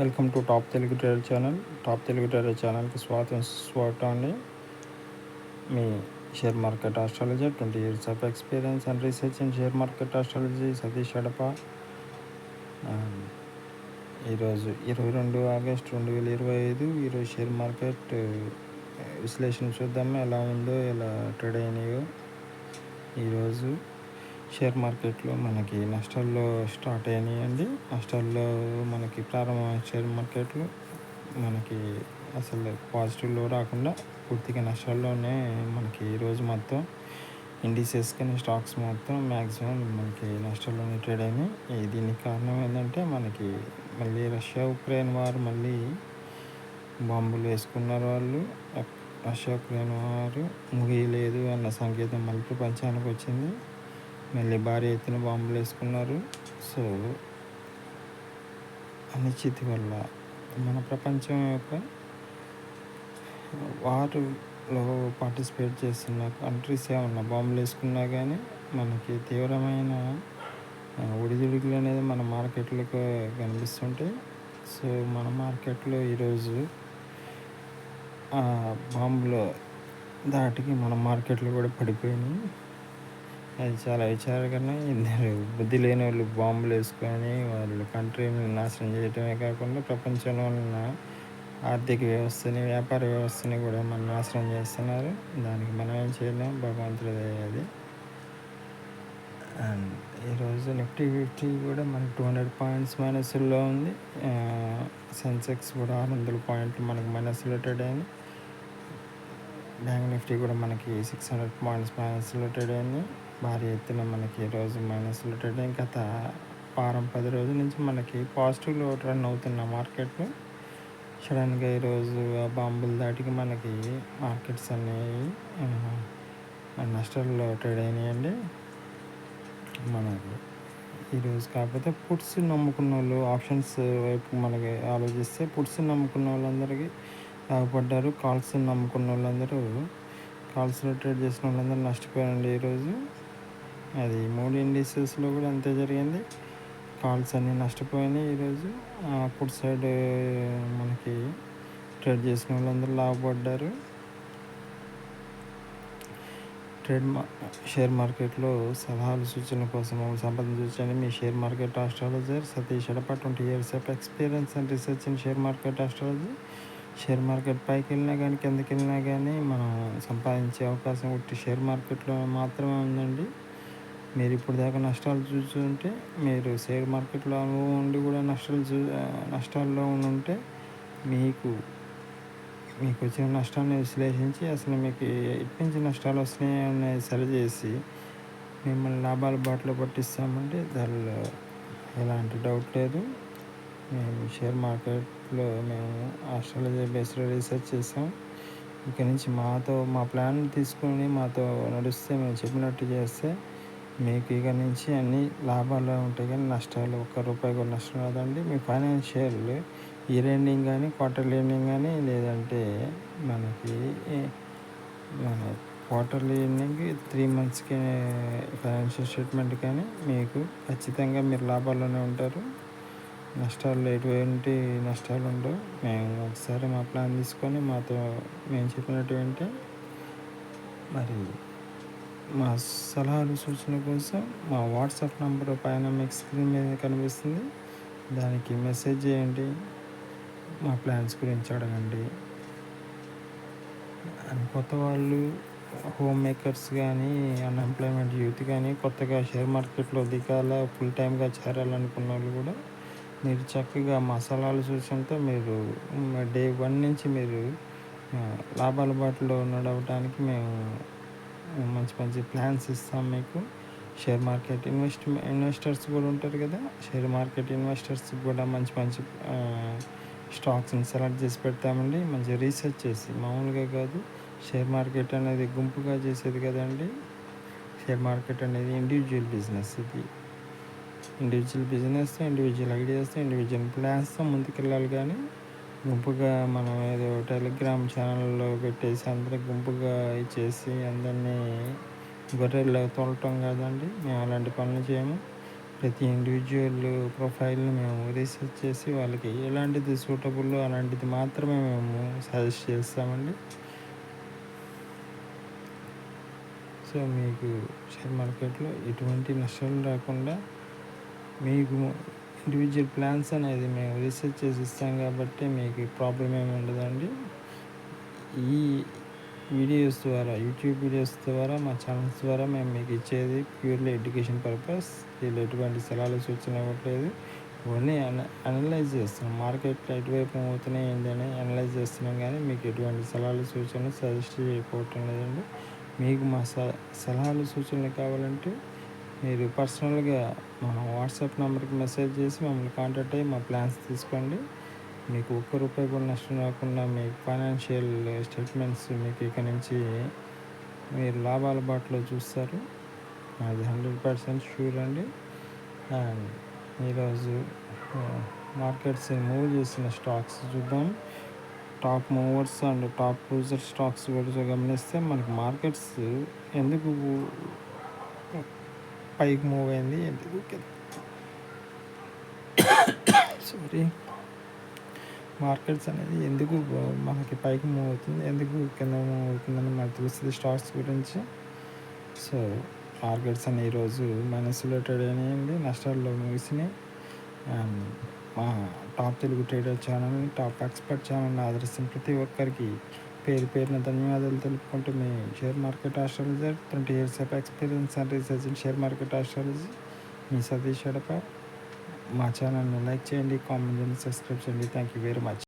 Welcome to top Telugu trader channel. Top Telugu trader ఛానల్కి స్వాగతం స్వాగతం అండి మీ share market astrology twenty years of experience and research in share market astrology Satish Adapa. Um, ఈరోజు ఇరవై రెండు August రెండు వేల ఇరవై ఐదు ఈరోజు షేర్ మార్కెట్ uh, విశ్లేషణ చూద్దాము ఎలా ఉందో ఎలా ట్రేడ్ అయినాయో. ఈరోజు షేర్ మార్కెట్లో మనకి నష్టాల్లో స్టార్ట్ అయినాయండి. నష్టాల్లో మనకి ప్రారంభమైన షేర్ మార్కెట్లు మనకి అసలు పాజిటివ్లో రాకుండా పూర్తిగా నష్టాల్లోనే మనకి ఈరోజు మొత్తం ఇండిసెస్ కానీ స్టాక్స్ మొత్తం మ్యాక్సిమం మనకి నష్టాల్లోనే ట్రేడ్ అయినాయి. దీనికి కారణం ఏంటంటే మనకి మళ్ళీ రష్యా ఉక్రెయిన్ వారు మళ్ళీ బాంబులు వేసుకున్నారు వాళ్ళు. రష్యా ఉక్రెయిన్ వారు ముగియలేదు అన్న సంకేతం మళ్ళీ ప్రపంచానికి వచ్చింది. మళ్ళీ భారీ ఎత్తున బాంబులు వేసుకున్నారు. సో అనిశ్చితి వల్ల మన ప్రపంచం యొక్క వారులో పార్టిసిపేట్ చేస్తున్న కంట్రీస్ ఏమన్నా బాంబులు వేసుకున్నా కానీ మనకి తీవ్రమైన ఒడిదుడుకులు అనేది మన మార్కెట్లకు కనిపిస్తుంటాయి సో మన మార్కెట్లో ఈరోజు బాంబులో దాటికి మన మార్కెట్లు కూడా పడిపోయినాయి. అది చాలా విచారకరణ ఇద్దరు బుద్ధి లేని వాళ్ళు బాంబులు వేసుకొని వాళ్ళు కంట్రీని నాశనం చేయటమే కాకుండా ప్రపంచంలో ఉన్న ఆర్థిక వ్యవస్థని వ్యాపార వ్యవస్థని కూడా మనం నాశనం చేస్తున్నారు. దానికి మనం ఏం చేయలేం భగవంతుడి అది. అండ్ ఈరోజు నిఫ్టీ ఫిఫ్టీ కూడా మనకి టూ హండ్రెడ్ పాయింట్స్ మైనస్లో ఉంది. సెన్సెక్స్ కూడా ఆరు వందల పాయింట్లు మనకి మైనస్లో ట్రేడ్ అయింది బ్యాంక్ నిఫ్టీ కూడా మనకి సిక్స్ హండ్రెడ్ పాయింట్స్ మైనస్లో ట్రేడ్ అయింది. భారీ ఎత్తున మనకి ఈరోజు మైనస్లో ట్రేడ్ గత వారం పది రోజుల నుంచి మనకి పాజిటివ్లో రన్ అవుతున్న మార్కెట్లు సడన్గా ఈరోజు ఆ దాటికి మనకి మార్కెట్స్ అనేవి నష్టాల్లో ట్రేడ్ అయినాయండి. మనకి ఈరోజు కాకపోతే పుట్స్ నమ్ముకున్న వాళ్ళు ఆప్షన్స్ వైపు మనకి ఆలోచిస్తే పుట్స్ నమ్ముకున్న వాళ్ళందరికీ లాభపడ్డారు కాల్స్ నమ్ముకున్న వాళ్ళందరూ కాల్స్లో ట్రేడ్ చేసిన వాళ్ళందరూ నష్టపోయారండి ఈరోజు. అది మూడు ఇండిసెస్లో కూడా అంతే జరిగింది. కాల్స్ అన్నీ నష్టపోయినాయి ఈరోజు. అప్పుడు సైడ్ మనకి ట్రేడ్ చేసిన వాళ్ళందరూ లాభపడ్డారు. ట్రేడ్ మా షేర్ మార్కెట్లో సలహాలు సూచనల కోసం సంప్రదించండి మీ share market astrologer Satish Edapa twenty years of experience and research in share market astrology. Share market పైకి వెళ్ళినా కానీ కిందకి వెళ్ళినా కానీ మనం సంపాదించే అవకాశం ఒకటి షేర్ మార్కెట్లో మాత్రమే ఉందండి. మీరు ఇప్పుడు దాకా నష్టాలు చూస్తుంటే మీరు షేర్ మార్కెట్లో అనుభవం ఉండి కూడా నష్టాలు చూ నష్టాల్లో ఉంటే మీకు మీకు వచ్చిన నష్టాన్ని విశ్లేషించి అసలు మీకు ఎటు నుంచి నష్టాలు వస్తున్నాయి అనేది సరిచేసి మిమ్మల్ని లాభాల బాటలో పట్టిస్తామంటే దానిలో ఎలాంటి డౌట్ లేదు. మేము షేర్ మార్కెట్ మార్కెట్లో మేము ఆస్ట్రాలజీ బేస్డ్ రీసెర్చ్ చేసాం. ఇక్కడి నుంచి మాతో మా ప్లాన్ తీసుకొని మాతో నడిస్తే మేము చెప్పినట్టు చేస్తే మీకు ఇక నుంచి అన్ని లాభాలు ఉంటాయి కానీ నష్టాలు ఒక్క రూపాయి కూడా నష్టం రాదండి. మీ ఫైనాన్షియల్ ఇయర్ ఎండింగ్ కానీ క్వార్టర్లీ ఎండింగ్ కానీ లేదంటే మనకి మన క్వార్టర్లీ ఎండింగ్ త్రీ మంత్స్కి ఫైనాన్షియల్ స్టేట్మెంట్ కానీ మీకు ఖచ్చితంగా మీరు లాభాల్లోనే ఉంటారు. నష్టాలు ఎటువంటి నష్టాలు ఉండవు. మేము ఒకసారి మా ప్లాన్ తీసుకొని మాతో మేము చెప్పినటువంటి మరి మా సలహాలు సూచన కోసం మా వాట్సాప్ నంబర్ పైన మీకు స్క్రీన్ మీద కనిపిస్తుంది. దానికి మెసేజ్ చేయండి. మా ప్లాన్స్ గురించి అడగండి. కొత్త వాళ్ళు హోమ్ మేకర్స్ కానీ అన్ఎంప్లాయ్మెంట్ యూత్ కానీ కొత్తగా షేర్ మార్కెట్లో దిగాల ఫుల్ టైమ్గా చేరాలనుకున్న వాళ్ళు కూడా మీరు చక్కగా మసాలాలు సూచనతో మీరు డే వన్ నుంచి మీరు లాభాల బాటలో నడవడానికి మేము మంచి మంచి ప్లాన్స్ ఇస్తాం మీకు. షేర్ మార్కెట్ ఇన్వెస్ట్ ఇన్వెస్టర్స్ కూడా ఉంటారు కదా షేర్ మార్కెట్ ఇన్వెస్టర్స్ కూడా మంచి మంచి స్టాక్స్ని సెలెక్ట్ చేసి పెడతామండి. మంచి రీసెర్చ్ చేసి మామూలుగా కాదు షేర్ మార్కెట్ అనేది గుంపుగా చేసేది కదండి. షేర్ మార్కెట్ అనేది ఇండివిజువల్ బిజినెస్ ఇది. ఇండివిజువల్ బిజినెస్తో ఇండివిజువల్ ఐడియాస్తో ఇండివిజువల్ ప్లాన్స్తో ముందుకెళ్ళాలి కానీ గుంపుగా మనం ఏదో టెలిగ్రామ్ ఛానల్లో పెట్టేసి అందరూ గుంపుగా చేసి అందరినీ గొర్రెల్లో తోలటం కాదండి. మేము అలాంటి పనులు చేయము. ప్రతి ఇండివిజువల్ ప్రొఫైల్ని మేము రీసెర్చ్ చేసి వాళ్ళకి ఎలాంటిది సూటబుల్ అలాంటిది మాత్రమే మేము సజెస్ట్ చేస్తామండి. సో మీకు షేర్ మార్కెట్లో ఎటువంటి నష్టాలు రాకుండా మీకు ఇండివిజువల్ ప్లాన్స్ అనేది మేము రీసెర్చ్ చేసి ఇస్తాం కాబట్టి మీకు ప్రాబ్లం ఏమి ఉండదండి. ఈ వీడియోస్ ద్వారా యూట్యూబ్ వీడియోస్ ద్వారా మా ఛానల్స్ ద్వారా మేము మీకు ఇచ్చేది ప్యూర్లీ ఎడ్యుకేషన్ పర్పస్ వీళ్ళు ఎటువంటి సలహాలు సూచన ఇవ్వట్లేదు. ఓన్లీ అన అనలైజ్ చేస్తున్నాం. మార్కెట్లో ఎటువైపు అవుతున్నాయి ఏంటని అనలైజ్ చేస్తున్నాం కానీ మీకు ఎటువంటి సలహాలు సూచనలు సజెస్ట్ చేయకపోవటం లేదండి. మీకు మా సలహాలు సూచనలు కావాలంటే మీరు పర్సనల్గా మా వాట్సాప్ నెంబర్కి మెసేజ్ చేసి మమ్మల్ని కాంటాక్ట్ అయ్యి మా ప్లాన్స్ తీసుకోండి. మీకు ఒక్క రూపాయి కూడా నష్టం రాకుండా మీ ఫైనాన్షియల్ స్టేట్మెంట్స్ మీకు ఇక నుంచి మీరు లాభాల బాటలో చూస్తారు. అది హండ్రెడ్ పర్సెంట్ షూర్ అండి. అండ్ ఈరోజు మార్కెట్స్ మూవ్ చేసిన స్టాక్స్ చూద్దాం. Top movers and top loser stocks కూడా గమనిస్తే మనకి మార్కెట్స్ ఎందుకు పైకి మూవ్ అయింది ఎందుకు సారీ మార్కెట్స్ అనేది ఎందుకు మనకి పైకి మూవ్ అవుతుంది ఎందుకు కింద మూవ్ అవుతుందని మనకు తెలుస్తుంది స్టాక్స్ గురించి. సో మార్కెట్స్ అని ఈరోజు మైనస్లో ట్రేడ్ అయినాయండి నష్టాల్లో ముగిసినాయి. అండ్ మా టాప్ తెలుగు ట్రేడర్ ఛానల్ని టాప్ ఎక్స్పర్ట్ ఛానల్ని ఆదరిస్తున్న ప్రతి ఒక్కరికి పేరు పేరున ధన్యవాదాలు తెలుపుకుంటూ మీ share market astrologer twenty years of experience and research in share market astrology. మీ సతీష్ అడప మా ఛానల్ని లైక్ చేయండి కామెంట్ చేయండి సబ్స్క్రైబ్ చేయండి. Thank you very much